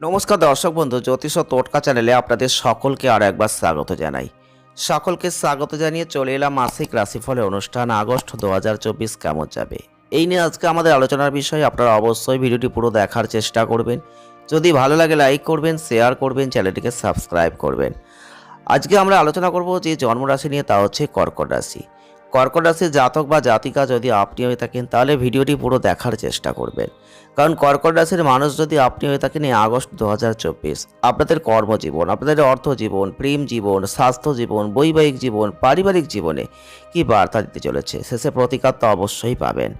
নমস্কার দর্শক বন্ধু, জ্যোতিষ ও টোটকা চ্যানেলে আপনাদের সকলকে আরও একবার স্বাগত জানাই। সকলকে স্বাগত জানিয়ে চলে এলাম মাসিক রাশিফলের অনুষ্ঠান, আগস্ট দু হাজার চব্বিশ কেমন যাবে? এই নিয়ে আজকে আমাদের আলোচনার বিষয়, আপনারা অবশ্যই ভিডিওটি পুরো দেখার চেষ্টা করবেন। যদি ভালো লাগে লাইক করবেন, শেয়ার করবেন, চ্যানেলটিকে সাবস্ক্রাইব করবেন। আজকে আমরা আলোচনা করব যে জন্মরাশি নিয়ে, তা হচ্ছে কর্কট রাশি। কর্কট রাশির জাতক বা জাতিকা যদি আপনি হয়ে থাকেন, তাহলে ভিডিওটি পুরো দেখার চেষ্টা করবেন। কারণ কর্কট রাশির মানুষ যদি আপনি হয়ে থাকেন এই আগস্ট দু হাজার চব্বিশ, আপনাদের কর্মজীবন, আপনাদের অর্থ জীবন প্রেম জীবন, স্বাস্থ্য জীবন, বৈবাহিক জীবন, পারিবারিক জীবনে কি বার্তা দিতে চলেছে, শেষে প্রতিকার তো অবশ্যই পাবেন।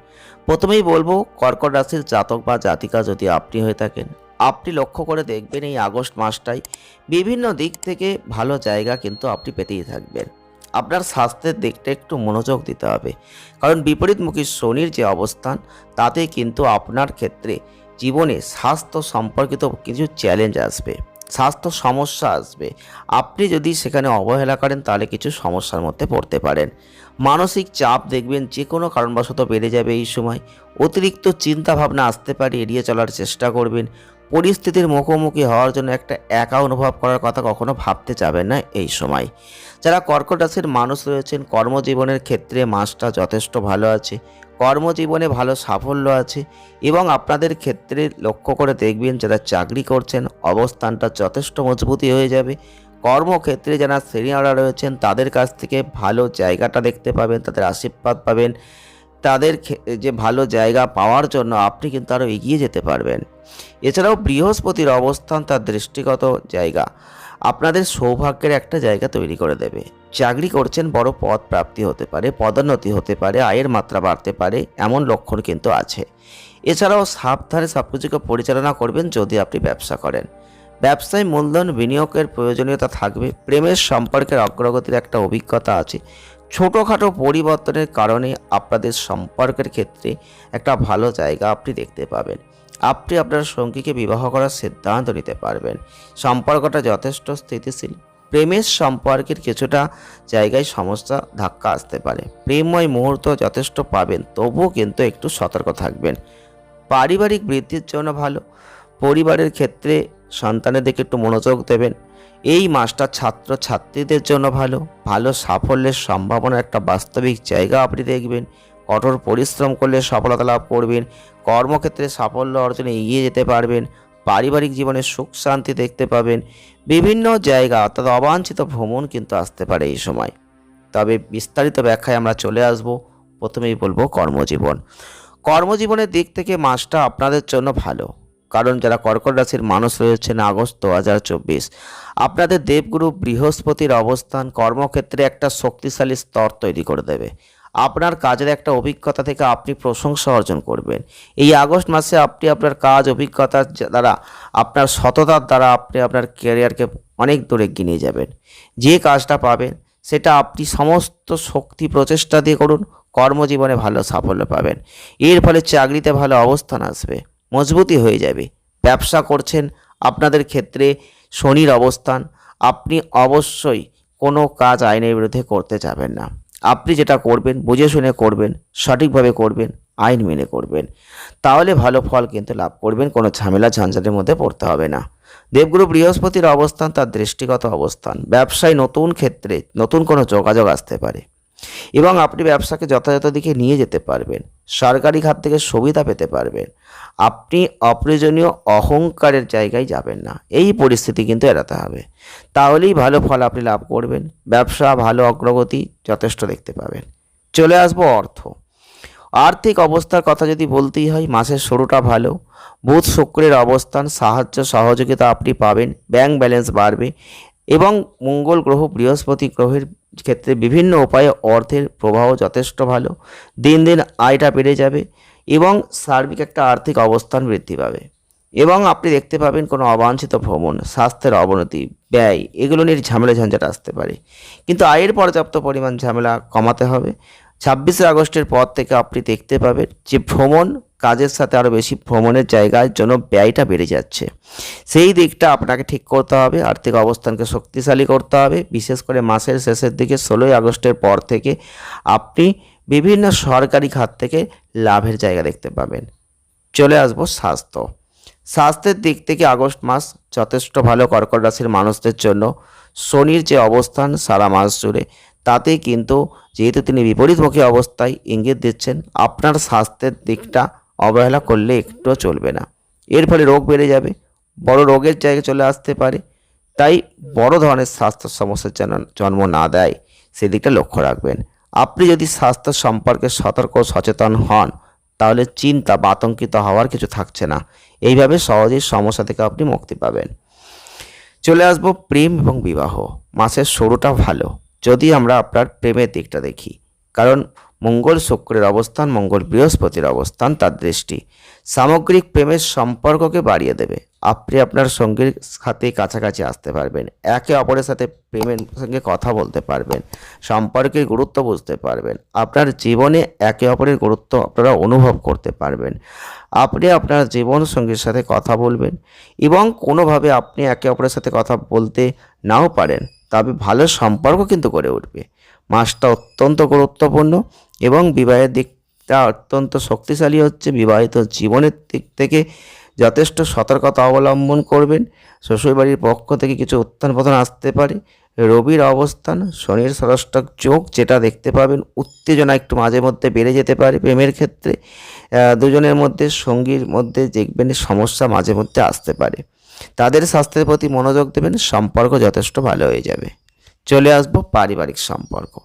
প্রথমেই বলব কর্কট রাশির জাতক বা জাতিকা যদি আপনি হয়ে থাকেন, আপনি লক্ষ্য করে দেখবেন এই আগস্ট মাসটাই বিভিন্ন দিক থেকে ভালো জায়গা কিন্তু আপনি পেতেই থাকবেন। আপনার স্বাস্থ্যের দিকটা একটু মনোযোগ দিতে হবে। কারণ বিপরীতমুখী শনির যে অবস্থান, তাতে কিন্তু আপনার ক্ষেত্রে জীবনে স্বাস্থ্য সম্পর্কিত কিছু চ্যালেঞ্জ আসবে, স্বাস্থ্য সমস্যা আসবে। আপনি যদি সেখানে অবহেলা করেন, তাহলে কিছু সমস্যার মধ্যে পড়তে পারেন। মানসিক চাপ দেখবেন যে কোনো কারণবশত বেড়ে যাবে এই সময়। অতিরিক্ত চিন্তাভাবনা আসতে পারে, এড়িয়ে চলার চেষ্টা করবেন। পরিস্থিতির মুখোমুখি হওয়ার জন্য একটা একা অনুভব করার কথা কখনো ভাবতে যাবেন না এই সময়। যারা কর্কট রাশির মানুষ রয়েছেন, কর্মজীবনের ক্ষেত্রে মাসটা যথেষ্ট ভালো আছে, কর্মজীবনে ভালো সাফল্য আছে এবং আপনাদের ক্ষেত্রে লক্ষ্য করে দেখবেন যারা চাকরি করছেন, অবস্থানটা যথেষ্ট মজবুতি হয়ে যাবে। কর্মক্ষেত্রে যারা সিনিয়ররা রয়েছেন, তাদের কাছ থেকে ভালো জায়গাটা দেখতে পাবেন, তাদের আশীর্বাদ পাবেন। তাদের যে ভালো জায়গা পাওয়ার জন্য আপনি কিন্তু আরও এগিয়ে যেতে পারবেন। এছাড়াও বৃহস্পতির অবস্থান তার দৃষ্টিগত জায়গা। আপনাদের সৌভাগ্যের একটা জায়গা তৈরি করে দেবে। চাকরি করছেন বড় পদ প্রাপ্তি হতে পারে, পদোন্নতি হতে পারে, আয়ের মাত্রা বাড়তে পারে, এমন লক্ষণ কিন্তু আছে। এছাড়াও সাবধানে সব কিছুকে পরিচালনা করবেন যদি আপনি ব্যবসা করেন। ব্যবসায় মূলধন, বিনিয়োগের প্রয়োজনীয়তা থাকবে, প্রেমের সম্পর্কের অগ্রগতির একটা অভিজ্ঞতা আছে। ছোটোখাটো পরিবর্তনের কারণে আপনাদের সম্পর্কের ক্ষেত্রে একটা ভালো জায়গা আপনি দেখতে পাবেন। আপনি আপনার সঙ্গীকে বিবাহ করার সিদ্ধান্ত নিতে পারবেন। সম্পর্কটা যথেষ্ট স্থিতিশীল। প্রেমের সম্পর্কের কিছুটা জায়গায় সমস্যা ধাক্কা আসতে পারে। প্রেমময় মুহূর্ত যথেষ্ট পাবেন, তবুও কিন্তু একটু সতর্ক থাকবেন। পারিবারিক বৃদ্ধির জন্য ভালো। পরিবারের ক্ষেত্রে সন্তানের দিকে একটু মনোযোগ দেবেন। এই মাসটা ছাত্র ছাত্রীদের জন্য ভালো। ভালো সাফল্যের সম্ভাবনা একটা বাস্তবিক জায়গা আপনি দেখবেন। কঠোর পরিশ্রম করলে সফলতা লাভ করবেন। কর্মক্ষেত্রে সাফল্য অর্জনে এগিয়ে যেতে পারবেন। পারিবারিক জীবনে সুখ শান্তি দেখতে পাবেন। বিভিন্ন জায়গা অর্থাৎ অবাঞ্ছিত ভ্রমণ কিন্তু আসতে পারে এই সময়। তবে বিস্তারিত ব্যাখ্যায় আমরা চলে আসব। প্রথমেই বলব কর্মজীবন। কর্মজীবনের দিক থেকে মাসটা আপনাদের জন্য ভালো। কারণ যারা কর্কট রাশির মানুষ রয়েছেন আগস্ট দু হাজার চব্বিশ। আপনাদের দেবগুরু বৃহস্পতির অবস্থান কর্মক্ষেত্রে একটা শক্তিশালী স্তর তৈরি করে দেবে। আপনার কাজের একটা অভিজ্ঞতা থেকে আপনি প্রশংসা অর্জন করবেন। এই আগস্ট মাসে আপনি আপনার কাজ অভিজ্ঞতার দ্বারা আপনার সততার দ্বারা আপনি আপনার ক্যারিয়ারকে অনেক দূরে নিয়ে যাবেন। যে কাজটা পাবেন, সেটা আপনি সমস্ত শক্তি প্রচেষ্টা দিয়ে করুন, কর্মজীবনে ভালো সাফল্য পাবেন। এর ফলে চাকরিতে ভালো অবস্থান আসবে। মজবুতি হয়ে যাবে। ব্যবসা করছেন আপনাদের ক্ষেত্রে শনির অবস্থান। আপনি অবশ্যই কোনো কাজ আইনের বিরুদ্ধে করতে যাবেন না। আপনি যেটা করবেন, বুঝে শুনে করবেন, সঠিকভাবে করবেন, আইন মেনে করবেন। তাহলে ভালো ফল কিন্তু লাভ করবেন, কোনো ঝামেলা ঝঞ্ঝাটের মধ্যে পড়তে হবে না। দেবগুরু বৃহস্পতির অবস্থান, তার দৃষ্টিগত অবস্থান। ব্যবসায় নতুন ক্ষেত্রে নতুন কোনো যোগাযোগ আসতে পারে। এবং আপনি ব্যবসাকে যথাযথ দিকে নিয়ে যেতে পারবেন। সরকারি খাত থেকে সুবিধা পেতে পারবেন। আপনি অপ্রয়োজনীয় অহংকারের জায়গায় যাবেন না। এই পরিস্থিতি কিন্তু এড়াতে হবে। তাহলেই ভালো ফল আপনি লাভ করবেন। ব্যবসা ভালো অগ্রগতি যথেষ্ট দেখতে পাবেন। চলে আসব অর্থ। আর্থিক অবস্থার কথা যদি বলতেই হয়, মাসের শুরুটা ভালো। বুধ শুক্রের অবস্থান, সাহায্য সহযোগিতা আপনি পাবেন। ব্যাংক ব্যালেন্স বাড়বে এবং মঙ্গল গ্রহ বৃহস্পতি গ্রহের ক্ষেত্রে বিভিন্ন উপায়ে অর্থের প্রবাহ যথেষ্ট ভালো। দিন দিন আয়টা বেড়ে যাবে এবং সার্বিক একটা আর্থিক অবস্থান বৃদ্ধি পাবে। এবং আপনি দেখতে পাবেন কোনো অবাঞ্ছিত ভ্রমণ, স্বাস্থ্যের অবনতি, ব্যয়, এগুলো নিয়ে ঝামেলা ঝঞ্ঝাট আসতে পারে। কিন্তু আয়ের পর্যাপ্ত পরিমাণ ঝামেলা কমাতে হবে। ছাব্বিশে আগস্টের পর থেকে আপনি দেখতে পাবেন যে ভ্রমণ কাজের সাথে আরও বেশি ভ্রমণের জায়গার জন্য ব্যয়টা বেড়ে যাচ্ছে। সেই দিকটা আপনাকে ঠিক করতে হবে, আর্থিক অবস্থানকে শক্তিশালী করতে হবে। বিশেষ করে মাসের শেষের দিকে ষোলোই আগস্টের পর থেকে আপনি বিভিন্ন সরকারি খাত থেকে লাভের জায়গা দেখতে পাবেন। চলে আসব স্বাস্থ্য। স্বাস্থ্যের দিক থেকে আগস্ট মাস যথেষ্ট ভালো কর্কট রাশির মানুষদের জন্য। শনির যে অবস্থান সারা মাস জুড়ে তাতে কিন্তু যেহেতু তিনি বিপরীতমুখী অবস্থায় ইঙ্গিত দিচ্ছেন, আপনার স্বাস্থ্যের দিকটা অবহেলা করলে একটুও চলবে না। এর ফলে রোগ বেড়ে যাবে, বড় রোগের জায়গায় চলে আসতে পারে। তাই বড় ধরনের স্বাস্থ্য সমস্যার যেন জন্ম না দেয়, সেদিকটা লক্ষ্য রাখবেন। আপনি যদি স্বাস্থ্য সম্পর্কে সতর্ক সচেতন হন, তাহলে চিন্তা বা আতঙ্কিত হওয়ার কিছু থাকছে না। এইভাবে সহজেই সমস্যা থেকে আপনি মুক্তি পাবেন। চলে আসব প্রেম এবং বিবাহ। মাসের শুরুটা ভালো। যদি আমরা আপনার প্রেমের দিকটা দেখি কারণ মঙ্গল শুক্রের অবস্থান, মঙ্গল বৃহস্পতির অবস্থান, তার দৃষ্টি। সামগ্রিক প্রেমের সম্পর্ককে বাড়িয়ে দেবে। আপনি আপনার সঙ্গীর সাথে কাছাকাছি আসতে পারবেন। একে অপরের সাথে প্রেমের সঙ্গে কথা বলতে পারবেন। সম্পর্কের গুরুত্ব বুঝতে পারবেন। আপনার জীবনে একে অপরের গুরুত্ব আপনারা অনুভব করতে পারবেন। আপনি আপনার জীবন সঙ্গীর সাথে কথা বলবেন এবং কোনোভাবে আপনি একে অপরের সাথে কথা বলতে নাও পারেন। তবে ভালো সম্পর্ক কিন্তু গড়ে উঠবে। মাসটা অত্যন্ত গুরুত্বপূর্ণ এবং বিবাহের দিকটা অত্যন্ত শক্তিশালী হচ্ছে। বিবাহিত জীবনের দিক থেকে যথেষ্ট সতর্কতা অবলম্বন করবেন। শ্বশুরবাড়ির পক্ষ থেকে কিছু উত্থান পতন আসতে পারে। রবির অবস্থান, শনির ষষ্ঠক চোখ যেটা দেখতে পাবেন, উত্তেজনা একটু মাঝে মধ্যে বেড়ে যেতে পারে প্রেমের ক্ষেত্রে। দুজনের মধ্যে, সঙ্গীর মধ্যে দেখবেন সমস্যা মাঝে মধ্যে আসতে পারে। তাদের স্বাস্থ্যের প্রতি মনোযোগ দেবেন, সম্পর্ক যথেষ্ট ভালো হয়ে যাবে। চলে আসব পারিবারিক সম্পর্ক।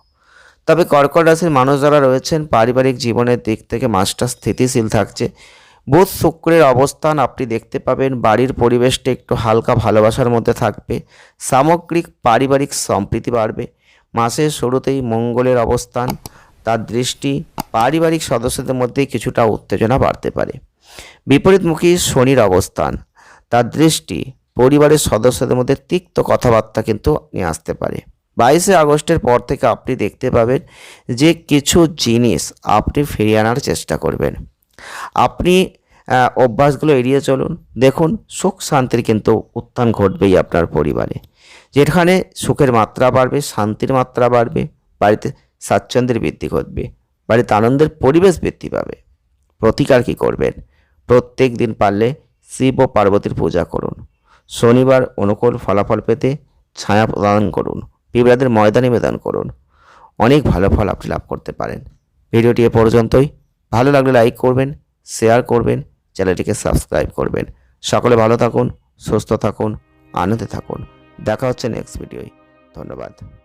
তবে কর্কট রাশির মানুষ যারা রয়েছেন, পারিবারিক জীবনের দিক থেকে মাসটা স্থিতিশীল থাকছে। বুধ শুক্রের অবস্থান আপনি দেখতে পাবেন, বাড়ির পরিবেশটা একটু হালকা ভালোবাসার মধ্যে থাকবে, সামগ্রিক পারিবারিক সম্প্রীতি বাড়বে। মাসের শুরুতেই মঙ্গলের অবস্থান, তার দৃষ্টি পারিবারিক সদস্যদের মধ্যে কিছুটা উত্তেজনা বাড়তে পারে। বিপরীতমুখী শনির অবস্থান, তার দৃষ্টি পরিবারের সদস্যদের মধ্যে তিক্ত কথাবার্তা কিন্তু নিয়ে আসতে পারে। বাইশে আগস্টের পর থেকে আপনি দেখতে পাবেন যে কিছু জিনিস আপনি ফিরিয়ে আনার চেষ্টা করবেন। আপনি অভ্যাসগুলো এড়িয়ে চলুন। দেখুন, সুখ শান্তির কিন্তু উত্থান ঘটবেই আপনার পরিবারে। যেখানে সুখের মাত্রা বাড়বে, শান্তির মাত্রা বাড়বে, বাড়িতে স্বাচ্ছন্দ্যের বৃদ্ধি ঘটবে, বাড়িতে আনন্দের পরিবেশ বৃদ্ধি পাবে। প্রতিকার কী করবেন? প্রত্যেক দিন পারলে শিব ও পার্বতীর পূজা করুন। শনিবার অনুকূল ফলাফল পেতে ছায়া প্রদান করুন। পিঁপড়াদের ময়দানে মেদান করুন। অনেক ভালো ফল আপনি লাভ করতে পারেন। ভিডিওটি এ পর্যন্তই। ভালো লাগলে লাইক করবেন শেয়ার করবেন, চ্যানেলটিকে সাবস্ক্রাইব করবেন। সকলে ভালো থাকুন, সুস্থ থাকুন, আনন্দে থাকুন। দেখা হচ্ছে নেক্সট ভিডিওয় ধন্যবাদ।